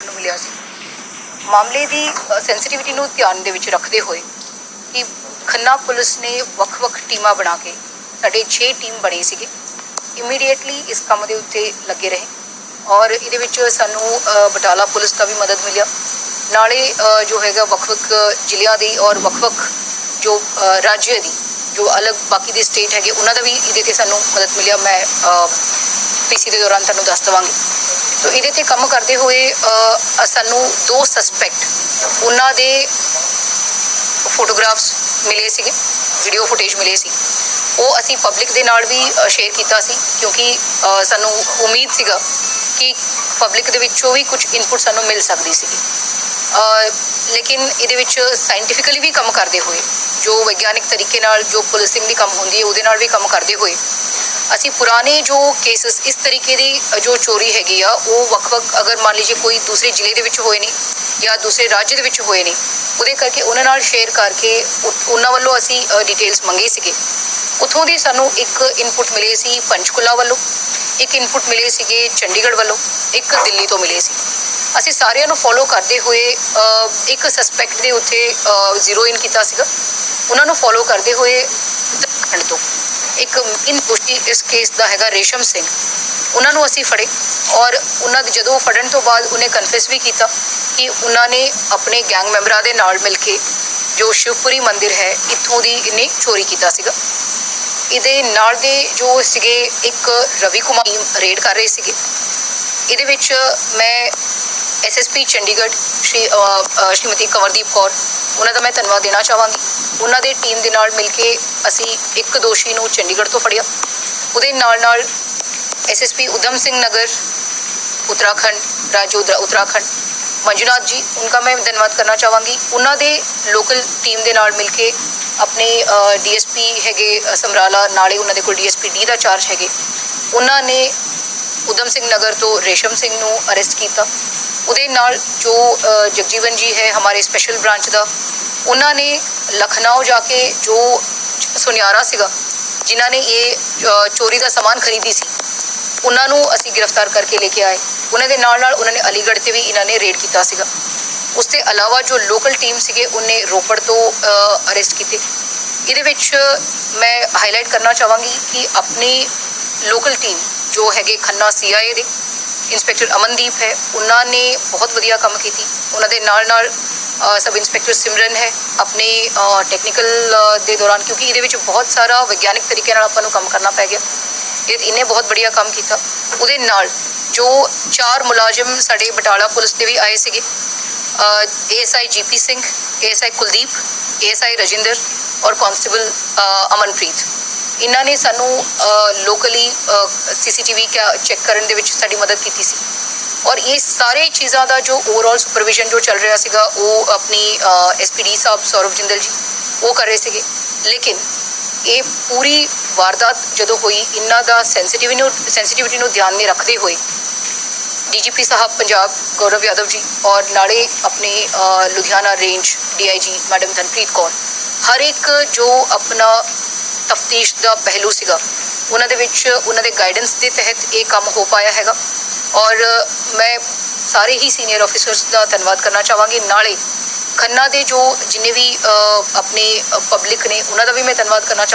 ਨੂੰ ਮਿਲਿਆ ਸੀ। ਮਾਮਲੇ ਦੀ ਸੈਂਸਿਟੀਵਿਟੀ ਨੂੰ ਧਿਆਨ ਦੇ ਵਿੱਚ ਰੱਖਦੇ ਹੋਏ ਕਿ ਖੰਨਾ ਪੁਲਿਸ ਨੇ ਵੱਖ-ਵੱਖ ਟੀਮਾਂ ਬਣਾ ਕੇ ਸਾਡੇ 6 ਟੀਮ ਬਣੀ ਸੀਗੀ। ਇਮੀਡੀਏਟਲੀ ਇਸ ਕੰਮ ਦੇ ਉੱਤੇ ਲੱਗੇ ਰਹੇ ਔਰ ਇਹਦੇ ਵਿੱਚ ਸਾਨੂੰ ਬਟਾਲਾ ਪੁਲਿਸ ਦਾ ਵੀ ਮਦਦ ਮਿਲਿਆ। ਨਾਲੇ ਜੋ ਹੈਗਾ ਵੱਖ-ਵੱਖ ਜ਼ਿਲ੍ਹਿਆਂ ਦੀ ਔਰ ਵੱਖ-ਵੱਖ ਜੋ ਅ, ਰਾਜ ਦੀ ਜੋ ਅਲੱਗ ਬਾਕੀ ਦੇ ਸਟੇਟ ਹੈਗੇ ਉਹਨਾਂ ਦਾ ਵੀ ਇਹਦੇ ਤੇ ਸਾਨੂੰ ਮਦਦ ਮਿਲਿਆ। ਮੈਂ ਪੀਸੀ ਦੇ ਦੌਰਾਨ ਤੁਹਾਨੂੰ ਦੱਸ ਦਵਾਂਗੀ। ਤੋ ਇਹਦੇ ਤੇ ਕੰਮ ਕਰਦੇ ਹੋਏ ਸਾਨੂੰ ਦੋ ਸਸਪੈਕਟ ਉਹਨਾਂ ਦੇ ਫੋਟੋਗ੍ਰਾਫਸ ਮਿਲੇ ਸੀਗੇ ਵੀਡੀਓ ਫੁਟੇਜ ਮਿਲੇ ਸੀ। ਉਹ ਅਸੀਂ ਪਬਲਿਕ ਦੇ ਨਾਲ ਵੀ ਸ਼ੇਅਰ ਕੀਤਾ ਸੀ, ਕਿਉਂਕਿ ਸਾਨੂੰ ਉਮੀਦ ਸੀਗਾ ਕਿ ਪਬਲਿਕ ਦੇ ਵਿੱਚੋਂ ਵੀ ਕੁਝ ਇਨਪੁਟ ਸਾਨੂੰ ਮਿਲ ਸਕਦੀ ਸੀਗੀ। ਲੇਕਿਨ ਇਹਦੇ ਵਿੱਚ ਸਾਇੰਟੀਫਿਕਲੀ ਵੀ ਕੰਮ ਕਰਦੇ ਹੋਏ, ਜੋ ਵਿਗਿਆਨਿਕ ਤਰੀਕੇ ਨਾਲ ਜੋ ਪੁਲਿਸਿੰਗ ਦੀ ਕੰਮ ਹੁੰਦੀ ਹੈ, ਉਹਦੇ ਨਾਲ ਵੀ ਕੰਮ ਕਰਦੇ ਹੋਏ ਅਸੀਂ ਪੁਰਾਣੇ ਜੋ ਕੇਸਸ ਇਸ ਤਰੀਕੇ ਦੀ ਜੋ ਚੋਰੀ ਹੈਗੀ ਆ, ਉਹ ਵੱਖ-ਵੱਖ ਅਗਰ ਮੰਨ ਲਈਏ ਕੋਈ ਦੂਸਰੇ ਜ਼ਿਲ੍ਹੇ ਦੇ ਵਿੱਚ ਹੋਏ ਨੇ ਜਾਂ ਦੂਸਰੇ ਰਾਜ ਦੇ ਵਿੱਚ ਹੋਏ ਨੇ, ਉਹਦੇ ਕਰਕੇ ਉਹਨਾਂ ਨਾਲ ਸ਼ੇਅਰ ਕਰਕੇ ਉਹਨਾਂ ਵੱਲੋਂ ਅਸੀਂ ਡਿਟੇਲਸ ਮੰਗੇ ਸੀਗੇ। ਉਥੋਂ ਦੀ ਸਾਨੂੰ ਇੱਕ ਇਨਪੁਟ ਮਿਲੇ ਸੀ ਪੰਚਕੁਲਾ ਵੱਲੋਂ, ਇੱਕ ਇਨਪੁਟ ਮਿਲੇ ਸੀਗੇ ਚੰਡੀਗੜ੍ਹ ਵੱਲੋਂ, ਇੱਕ ਦਿੱਲੀ ਤੋਂ ਮਿਲੇ ਸੀ। ਅਸੀਂ ਸਾਰਿਆਂ ਨੂੰ ਫੋਲੋ ਕਰਦੇ ਹੋਏ ਇੱਕ ਸਸਪੈਕਟ ਦੇ ਉੱਤੇ ਜ਼ੀਰੋ ਇਨ ਕੀਤਾ ਸੀਗਾ। ਉਹਨਾਂ ਨੂੰ ਫੋਲੋ ਕਰਦੇ ਹੋਏ ਉੱਤਰਾਖੰਡ ਤੋਂ। ਇੱਕ ਇਨ ਦੋਸ਼ੀ ਇਸ ਕੇਸ ਦਾ ਹੈਗਾ ਰੇਸ਼ਮ ਸਿੰਘ। ਉਹਨਾਂ ਨੂੰ ਅਸੀਂ ਫੜੇ ਔਰ ਉਹਨਾਂ ਦੇ ਜਦੋਂ ਫੜਨ ਤੋਂ ਬਾਅਦ ਉਹਨੇ ਕਨਫੈਸ ਵੀ ਕੀਤਾ ਕਿ ਉਹਨਾਂ ਨੇ ਆਪਣੇ ਗੈਂਗ ਮੈਂਬਰਾਂ ਦੇ ਨਾਲ ਮਿਲ ਕੇ ਜੋ ਸ਼ਿਵਪੁਰੀ ਮੰਦਿਰ ਹੈ, ਇੱਥੋਂ ਦੀ ਇਹਨੇ ਚੋਰੀ ਕੀਤਾ ਸੀਗਾ। ਇਹਦੇ ਨਾਲ ਦੇ ਜੋ ਸੀਗੇ ਇੱਕ ਰਵੀ ਕੁਮਾਰ ਰੇਡ ਕਰ ਰਹੇ ਸੀਗੇ। ਇਹਦੇ ਵਿੱਚ ਮੈਂ ਐਸਐਸਪੀ ਚੰਡੀਗੜ੍ਹ, ਸ਼੍ਰੀ ਸ਼੍ਰੀਮਤੀ ਕਵਰਦੀਪ ਕੌਰ ਉਹਨਾਂ ਦਾ ਮੈਂ ਧੰਨਵਾਦ ਦੇਣਾ ਚਾਹਾਂਗੀ। ਉਹਨਾਂ ਦੀ ਟੀਮ ਦੇ ਨਾਲ ਮਿਲ ਕੇ ਅਸੀਂ ਇੱਕ ਦੋਸ਼ੀ ਨੂੰ ਚੰਡੀਗੜ੍ਹ ਤੋਂ ਫੜਿਆ। ਉਹਦੇ ਨਾਲ ਨਾਲ ਐਸਐਸਪੀ ਉਦਮ ਸਿੰਘ ਨਗਰ, ਉਤਰਾਖੰਡ, ਰਾਜੂ ਉਤਰਾਖੰਡ, ਮੰਜੂਨਾਥ ਜੀ, ਉਨ੍ਹਾਂ ਮੈਂ ਧੰਨਵਾਦ ਕਰਨਾ ਚਾਹਾਂਗੀ। ਉਹਨਾਂ ਦੇ ਲੋਕਲ ਟੀਮ ਦੇ ਨਾਲ ਮਿਲ ਕੇ ਆਪਣੇ ਡੀਐਸਪੀ ਹੈਗੇ ਸਮਰਾਲਾ, ਨਾਲੇ ਉਹਨਾਂ ਦੇ ਕੋਲ ਡੀਐਸਪੀ ਡੀ ਦਾ ਚਾਰਜ ਹੈਗੇ। ਉਹਨਾਂ ਨੇ ਉਦਮ ਸਿੰਘ ਨਗਰ ਤੋਂ ਰੇਸ਼ਮ ਸਿੰਘ ਨੂੰ ਅਰੈਸਟ ਕੀਤਾ। ਉਹਦੇ ਨਾਲ ਜੋ ਜਗਜੀਵਨ ਜੀ ਹੈ ਹਮਾਰੇ ਸਪੈਸ਼ਲ ਬ੍ਰਾਂਚ ਦਾ, ਉਹਨਾਂ ਨੇ ਲਖਨਊ ਜਾ ਕੇ ਜੋ ਸੁਨਿਆਰਾ ਸੀਗਾ, ਜਿਨ੍ਹਾਂ ਨੇ ਇਹ ਚੋਰੀ ਦਾ ਸਮਾਨ ਖਰੀਦੀ ਸੀ, ਉਹਨਾਂ ਨੂੰ ਅਸੀਂ ਗ੍ਰਿਫਤਾਰ ਕਰਕੇ ਲੈ ਕੇ ਆਏ। ਉਹਨਾਂ ਦੇ ਨਾਲ ਨਾਲ ਉਹਨਾਂ ਨੇ ਅਲੀਗੜ੍ਹ ਤੇ ਵੀ ਇਹਨਾਂ ਨੇ ਰੇਡ ਕੀਤਾ ਸੀਗਾ। ਉਸ ਤੋਂ ਇਲਾਵਾ ਜੋ ਲੋਕਲ ਟੀਮ ਸੀਗੇ, ਉਹਨੇ ਰੋਪੜ ਤੋਂ ਅਰੈਸਟ ਕੀਤੇ। ਇਹਦੇ ਵਿੱਚ ਮੈਂ ਹਾਈਲਾਈਟ ਕਰਨਾ ਚਾਹਾਂਗੀ ਕਿ ਆਪਣੀ ਲੋਕਲ ਟੀਮ ਜੋ ਹੈਗੇ ਖੰਨਾ ਸੀਆਈਏ ਦੇ ਇੰਸਪੈਕਟਰ ਅਮਨਦੀਪ ਹੈ ਉਹਨਾਂ ਨੇ ਬਹੁਤ ਵਧੀਆ ਕੰਮ ਕੀਤੀ ਉਹਨਾਂ ਦੇ ਨਾਲ ਨਾਲ ਸਬ ਇੰਸਪੈਕਟਰ ਸਿਮਰਨ ਹੈ ਆਪਣੇ ਟੈਕਨੀਕਲ ਦੇ ਦੌਰਾਨ ਕਿਉਂਕਿ ਇਹਦੇ ਵਿੱਚ ਬਹੁਤ ਸਾਰਾ ਵਿਗਿਆਨਿਕ ਤਰੀਕੇ ਨਾਲ ਆਪਾਂ ਨੂੰ ਕੰਮ ਕਰਨਾ ਪੈ ਗਿਆ ਇਹ ਇਹਨੇ ਬਹੁਤ ਵਧੀਆ ਕੰਮ ਕੀਤਾ ਉਹਦੇ ਨਾਲ ਜੋ ਚਾਰ ਮੁਲਾਜ਼ਮ ਸਾਡੇ ਬਟਾਲਾ ਪੁਲਿਸ ਦੇ ਵੀ ਆਏ ਸੀਗੇ ASI GP Singh ASI Kuldeep ASI Rajinder ਔਰ ਕਾਂਸਟੇਬਲ ਅਮਨਪ੍ਰੀਤ ਇਹਨਾਂ ਨੇ ਸਾਨੂੰ ਲੋਕਲੀ ਸੀਸੀਟੀਵੀ ਚੈੱਕ ਕਰਨ ਦੇ ਵਿੱਚ ਸਾਡੀ ਮਦਦ ਕੀਤੀ ਸੀ। ਔਰ ਇਹ ਸਾਰੇ ਚੀਜ਼ਾਂ ਦਾ ਜੋ ਓਵਰਆਲ ਸੁਪਰਵਿਜ਼ਨ ਜੋ ਚੱਲ ਰਿਹਾ ਸੀਗਾ, ਉਹ ਆਪਣੀ ਐਸਪੀਡੀ ਸਾਹਿਬ ਸੌਰਵ ਜਿੰਦਲ ਜੀ, ਉਹ ਕਰ ਰਹੇ ਸੀਗੇ। ਲੇਕਿਨ ਇਹ ਪੂਰੀ ਵਾਰਦਾਤ ਜਦੋਂ ਹੋਈ, ਇਹਨਾਂ ਦਾ ਸੈਂਸਿਟੀਵਿਟੀ ਨੂੰ ਸੈਂਸਿਟੀਵਿਟੀ ਨੂੰ ਧਿਆਨ ਵਿੱਚ ਰੱਖਦੇ ਹੋਏ ਡੀਜੀਪੀ ਸਾਹਿਬ ਪੰਜਾਬ, ਗੌਰਵ ਯਾਦਵ ਜੀ ਔਰ ਨਾਲੇ ਆਪਣੇ Ludhiana range DIG madam Dhanpreet Kaur. ਹਰ ਇੱਕ ਜੋ ਆਪਣਾ ਤਫਤੀਸ਼ ਦਾ ਪਹਿਲੂ ਸੀਗਾ। ਉਹਨਾਂ ਦੇ ਵਿੱਚ ਉਹਨਾਂ ਦੇ ਗਾਈਡੈਂਸ ਦੇ ਤਹਿਤ ਇਹ ਕੰਮ ਹੋ ਪਾਇਆ ਹੈਗਾ। ਔਰ ਮੈਂ ਸਾਰੇ ਹੀ ਸੀਨੀਅਰ ਆਫੀਸਰਸ ਦਾ ਧੰਨਵਾਦ ਕਰਨਾ ਚਾਹਾਂਗੀ। ਨਾਲੇ ਖੰਨਾ ਦੇ ਜੋ ਜਿੰਨੇ ਵੀ ਅ, ਆਪਣੇ ਪਬਲਿਕ ਨੇ ਉਹਨਾਂ ਦਾ ਵੀ ਮੈਂ ਧੰਨਵਾਦ ਕਰਨਾ ਚਾਹਾਂਗੀ।